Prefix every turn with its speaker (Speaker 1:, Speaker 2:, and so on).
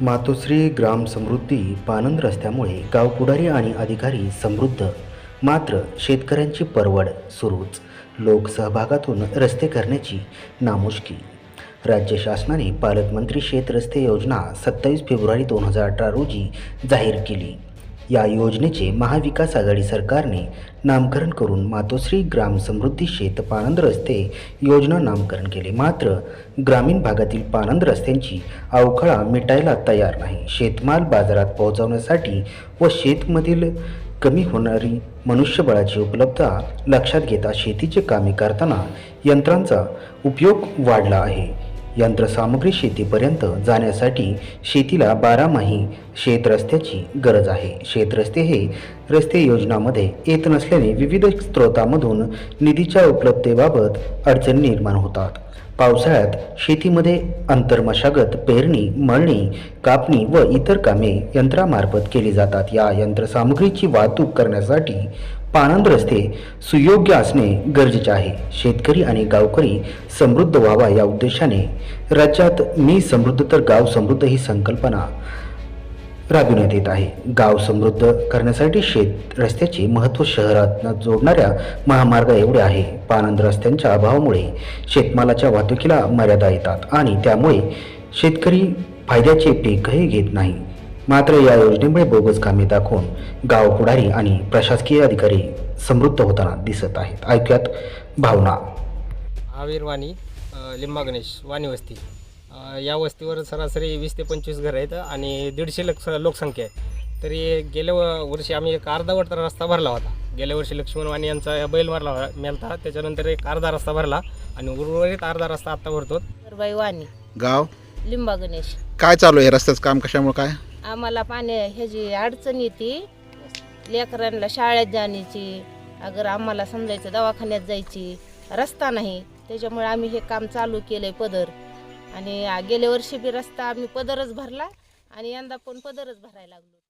Speaker 1: मातोश्री ग्राम समृद्धी पानंद रस्त्यामुळे गावपुढारी आणि अधिकारी समृद्ध. मात्र शेतकऱ्यांची परवड सुरूच. लोकसहभागातून रस्ते करण्याची नामुष्की. राज्य शासनाने पालकमंत्री शेत रस्ते योजना सत्तावीस फेब्रुवारी दोन हजार अठरा रोजी जाहीर केली. या योजनेचे महाविकास आघाडी सरकारने नामकरण करून मातोश्री ग्राम समृद्धी शेत पानंद रस्ते योजना नामकरण केले. मात्र ग्रामीण भागातील पानंद रस्त्यांची अवखळा मिटायला तयार नाही. शेतमाल बाजारात पोहोचवण्यासाठी व शेतमधील कमी होणारी मनुष्यबळाची उपलब्धता लक्षात घेता शेतीचे कामे करताना यंत्रांचा उपयोग वाढला आहे. यंत्रसामुग्री शेतीपर्यंत जाण्यासाठी शेतीला बारामाही शेतरस्त्याची गरज आहे. शेतरस्ते हे रस्ते योजनामध्ये येत नसल्याने विविध स्रोतामधून निधीच्या उपलब्धतेबाबत अडचणी निर्माण होतात. पावसाळ्यात शेतीमध्ये अंतर्मशागत पेरणी मळणी कापणी व इतर कामे यंत्रामार्फत केली जातात. या यंत्रसामुग्रीची वाहतूक करण्यासाठी पाणंद रस्ते सुयोग्य असणे गरजेचे आहे. शेतकरी आणि गावकरी समृद्ध व्हावा या उद्देशाने राज्यात मी समृद्ध तर गाव समृद्ध ही संकल्पना राबविण्यात येत आहे. गाव समृद्ध करण्यासाठी शेत रस्त्याचे महत्त्व शहरात जोडणाऱ्या महामार्ग एवढे आहे. पानंद रस्त्यांच्या अभावामुळे शेतमालाच्या वाहतुकीला मर्यादा येतात आणि त्यामुळे शेतकरी फायद्याचे पीकही घेत नाही. मात्र या योजनेमुळे बोगस कामे दाखवून गाव पुढारी आणि प्रशासकीय अधिकारी समृद्ध होताना दिसत आहेत. ऐकूयात भावना.
Speaker 2: आविर वाणी अ, लिंबा गणेश वाणी वस्ती. या वस्तीवर सरासरी वीस ते पंचवीस घरं आहेत आणि दीडशे लोक लोकसंख्या आहे. तरी गेल्या व- वर्षी आम्ही एक अर्धा वाट रस्ता भरला होता. गेल्या वर्षी लक्ष्मण वाणी यांचा बैल मारला हो- मेलता. त्याच्यानंतर एक अर्धा रस्ता भरला आणि उर्वरित अर्धा रस्ता आत्ता भरतो.
Speaker 3: बाई वाणी.
Speaker 4: गाव?
Speaker 3: लिंबा गणेश.
Speaker 4: काय चालू आहे? रस्त्याचं काम कशामुळे काय?
Speaker 3: आम्हाला पाणी ह्याची अडचण येते. लेकरांना शाळेत जाण्याची अगर आम्हाला समजायचं दवाखान्यात जायची रस्ता नाही. त्याच्यामुळे आम्ही हे काम चालू केलंय पदर. आणि गेल्या वर्षी बी रस्ता आम्ही पदरच भरला आणि यंदा पण पदरच भरायला लागलो.